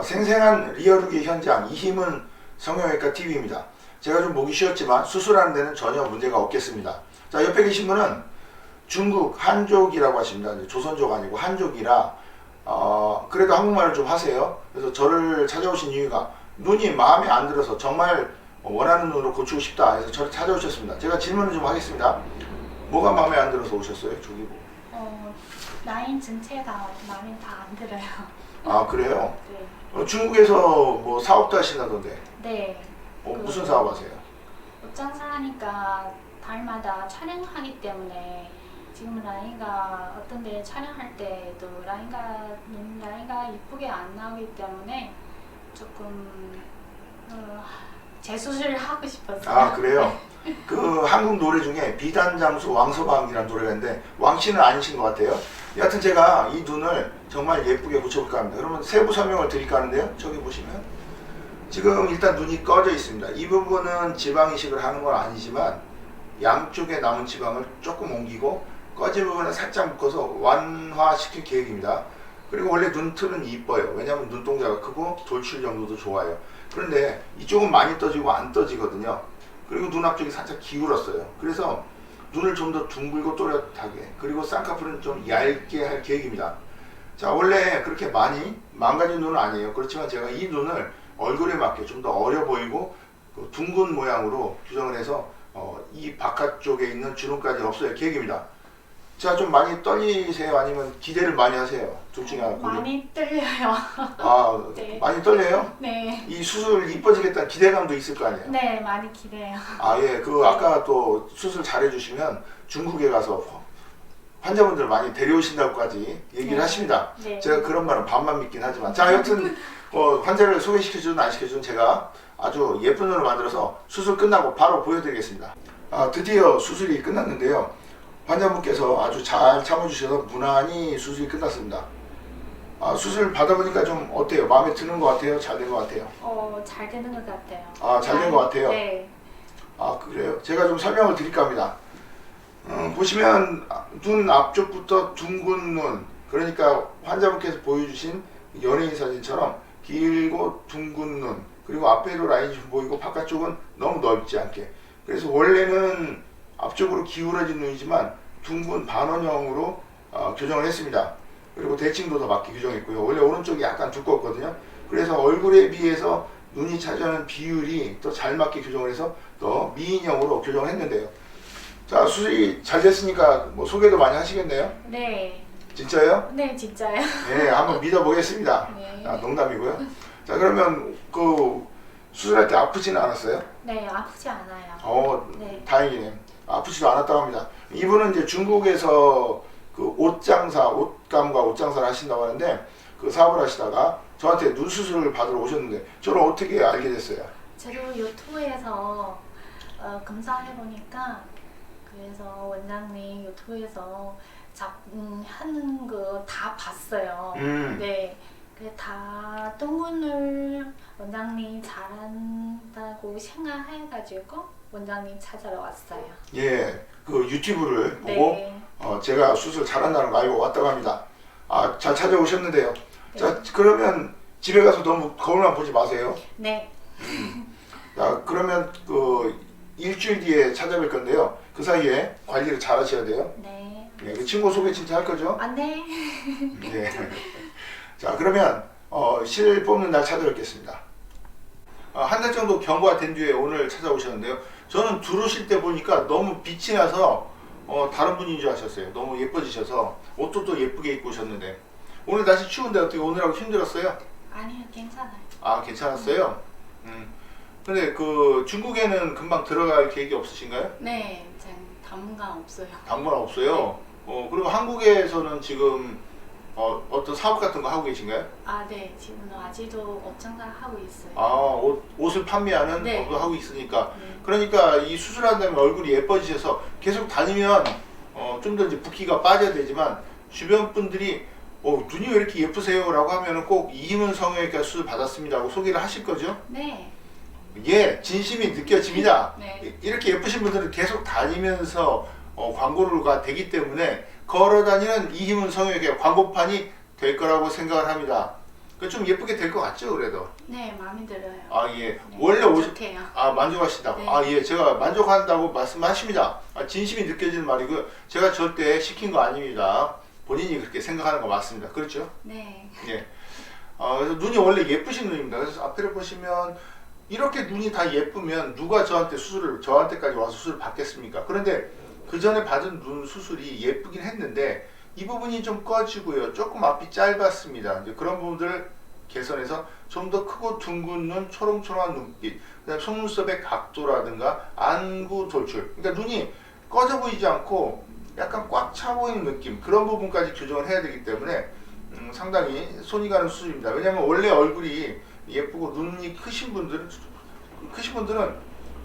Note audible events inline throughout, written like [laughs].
아, 생생한 리얼루기 현장 이 힘은 성형외과 TV입니다. 제가 좀 목이 쉬었지만 수술하는 데는 전혀 문제가 없겠습니다. 자 옆에 계신 분은 중국 한족이라고 하십니다. 조선족 아니고 한족이라 어, 그래도 한국말을 좀 하세요. 그래서 저를 찾아오신 이유가 눈이 마음에 안 들어서 정말 원하는 눈으로 고치고 싶다 해서 저를 찾아오셨습니다. 제가 질문을 좀 하겠습니다. 뭐가 마음에 안 들어서 오셨어요? 저기 뭐. 어, 라인 전체가 마음에 다안 들어요. 아 그래요? 네. 어, 중국에서 뭐 사업도 하신다던데 네. 어, 그- 무슨 사업 하세요? 옷장사 하니까 달마다 촬영하기 때문에 지금 라인가 어떤 데 촬영할 때도 라인가 눈 라인가 이쁘게 안 나오기 때문에 조금 어, 재수술 하고 싶었어요. 아 그래요? [laughs] 그 한국 노래 중에 비단장수 왕서방이라는 노래가 있는데 왕씨는 아니신 것 같아요. 여하튼 제가 이 눈을 정말 예쁘게 고쳐볼까 합니다. 그러면 세부 설명을 드릴까 하는데요. 저기 보시면 지금 일단 눈이 꺼져 있습니다. 이 부분은 지방 이식을 하는 건 아니지만 양쪽에 남은 지방을 조금 옮기고 꺼진 부분을 살짝 묶어서 완화시킬 계획입니다. 그리고 원래 눈틀은 이뻐요. 왜냐하면 눈동자가 크고 돌출력도도 좋아요. 그런데 이쪽은 많이 떠지고 안 떠지거든요. 그리고 눈 앞쪽이 살짝 기울었어요. 그래서 눈을 좀 더 둥글고 또렷하게 그리고 쌍꺼풀은 좀 얇게 할 계획입니다. 자 원래 그렇게 많이 망가진 눈은 아니에요. 그렇지만 제가 이 눈을 얼굴에 맞게 좀 더 어려 보이고 그 둥근 모양으로 규정을 해서 어, 이 바깥쪽에 있는 주름까지 없앨 계획입니다. 자좀 많이 떨리세요? 아니면 기대를 많이 하세요? 둘 중에 하나. 고르- 많이 떨려요. 아 [laughs] 네. 많이 떨려요? 네. 이 수술 이뻐지겠다는 기대감도 있을 거 아니에요? 네, 많이 기대요. 아, 예. 그 아까 또 수술 잘해주시면 중국에 가서 환자분들 많이 데려오신다고까지 얘기를 네. 하십니다. 네. 제가 그런 말은 반만 믿긴 하지만. 자, 여튼 어, 환자를 소개시켜주든 안 시켜주든 제가 아주 예쁜 눈을 만들어서 수술 끝나고 바로 보여드리겠습니다. 아, 드디어 수술이 끝났는데요. 환자분께서 아주 잘 참아주셔서 무난히 수술이 끝났습니다. 아, 수술 받아보니까 좀 어때요? 마음에 드는 것 같아요? 잘 된 것 같아요? 어, 잘 되는 것 같아요. 아, 잘 된 것 같아요? 네. 아 그래요? 제가 좀 설명을 드릴까 합니다. 음, 보시면 눈 앞쪽부터 둥근 눈 그러니까 환자분께서 보여주신 연예인 사진처럼 길고 둥근 눈 그리고 앞에도 라인이 좀 보이고 바깥쪽은 너무 넓지 않게 그래서 원래는 앞쪽으로 기울어진 눈이지만 둥근 반원형으로 어, 교정을 했습니다. 그리고 대칭도 더 맞게 교정했고요. 원래 오른쪽이 약간 두껍거든요. 그래서 얼굴에 비해서 눈이 차지하는 비율이 더 잘 맞게 교정을 해서 더 미인형으로 교정을 했는데요. 자 수술이 잘 됐으니까 뭐 소개도 많이 하시겠네요. 네. 진짜요? 네, 진짜요. 네, 한번 믿어보겠습니다. 네. 아, 농담이고요. 자 그러면 그 수술할 때 아프지는 않았어요? 네, 아프지 않아요. 어, 네. 다행이네. 아프지도 않았다고 합니다. 이분은 이제 중국에서 그 옷장사, 옷감과 옷장사를 하신다고 하는데 그 사업을 하시다가 저한테 눈 수술을 받으러 오셨는데 저를 어떻게 알게 됐어요? 저도 유튜브에서 어, 검사해 보니까 그래서 원장님 유튜브에서 작 음, 하는 거 다 봤어요. 음. 네. 그래 다 동문을 원장님 잘한다고 생각해가지고 원장님 찾아러 왔어요. 예, 그 유튜브를 보고 네. 어, 제가 수술 잘한다는 거 알고 왔다고 합니다. 아, 잘 찾아오셨는데요. 네. 자, 그러면 집에 가서 너무 거울만 보지 마세요. 네. 자, 그러면 그 일주일 뒤에 찾아뵐 건데요. 그 사이에 관리를 잘 하셔야 돼요. 네. 네, 그 친구 소개 진짜 할 거죠? 아, 네. 네. 자, 그러면 어, 실 뽑는 날 찾아뵙겠습니다. 어, 한달 정도 경과가 된 뒤에 오늘 찾아오셨는데요. 저는 들어오실 때 보니까 너무 빛이 나서 어, 다른 분인 줄 아셨어요. 너무 예뻐지셔서 옷도 또 예쁘게 입고 오셨는데 오늘 날씨 추운데 어떻게 오늘하고 힘들었어요? 아니요, 괜찮아요. 아, 괜찮았어요? 음. 근데 그 중국에는 금방 들어갈 계획이 없으신가요? 네, 전 당분간 없어요. 당분 없어요. 어, 그리고 한국에서는 지금 어, 어떤 사업 같은 거 하고 계신가요? 아, 네. 지금 아직도 업장사 하고 있어요. 아, 옷, 옷을 판매하는 네. 업도 하고 있으니까. 네. 그러니까 이 수술한 다음에 얼굴이 예뻐지셔서 계속 다니면 어, 좀 더 이제 붓기가 빠져야 되지만 주변 분들이 어, 눈이 왜 이렇게 예쁘세요? 라고 하면은 꼭 이희문 성형외과 수술 받았습니다. 하고 소개를 하실 거죠? 네. 예, 진심이 느껴집니다. 네. 이- 이렇게 예쁘신 분들은 계속 다니면서 어, 광고가 되기 때문에 걸어 다니는 이희문 성형외과 광고판이 될 거라고 생각을 합니다. 그좀 예쁘게 될 것 같죠 그래도 네, 마음에 들어요. 아 예 네, 원래 오시 만족해요. 아 만족하신다고 네. 아 예 제가 만족한다고 말씀하십니다 아, 진심이 느껴지는 말이고요 제가 절대 시킨 거 아닙니다 본인이 그렇게 생각하는 거 맞습니다 그렇죠 네. 예 아, 그래서 눈이 원래 예쁘신 눈입니다 그래서 앞에를 보시면 이렇게 눈이 다 예쁘면 누가 저한테 수술을 저한테까지 와서 수술을 받겠습니까 그런데 그 전에 받은 눈 수술이 예쁘긴 했는데 이 부분이 좀 꺼지고요 조금 앞이 짧았습니다 이제 그런 부분들을 개선해서 좀 더 크고 둥근 눈, 초롱초롱한 눈빛, 그다음 속눈썹의 각도라든가 안구 돌출. 그러니까 눈이 꺼져 보이지 않고 약간 꽉 차 보이는 느낌 그런 부분까지 교정을 해야 되기 때문에 음, 상당히 손이 가는 수술입니다. 왜냐하면 원래 얼굴이 예쁘고 눈이 크신 분들은 크신 분들은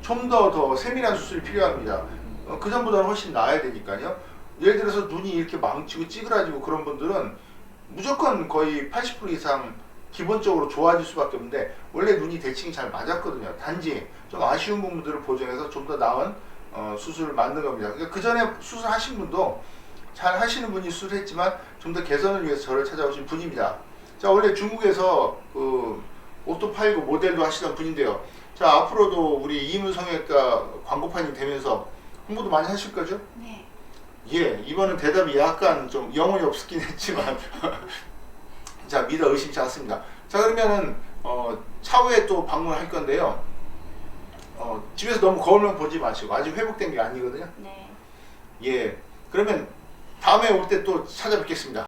좀 더더 세밀한 수술이 필요합니다. 어, 그 전보다는 훨씬 나아야 되니까요. 예를 들어서 눈이 이렇게 망치고 찌그러지고 그런 분들은 무조건 거의 80% 이상 기본적으로 좋아질 수밖에 없는데 원래 눈이 대칭이 잘 맞았거든요. 단지 좀 아쉬운 부분들을 보정해서 좀 더 나은 어, 수술을 만든 겁니다. 그러니까 그 전에 수술하신 분도 잘 하시는 분이 수술했지만 좀 더 개선을 위해서 저를 찾아오신 분입니다. 자 원래 중국에서 그 옷도 팔고 모델도 하시던 분인데요. 자 앞으로도 우리 이문성형외과 광고판이 되면서 홍보도 많이 하실 거죠? 네. 예, 이번은 대답이 약간 좀 영혼이 없긴 했지만 [laughs] 자 믿어 의심치 않습니다. 자 그러면은 어, 차후에 또 방문할 건데요. 어, 집에서 너무 거울만 보지 마시고 아직 회복된 게 아니거든요. 네. 예, 그러면 다음에 올 때 또 찾아뵙겠습니다.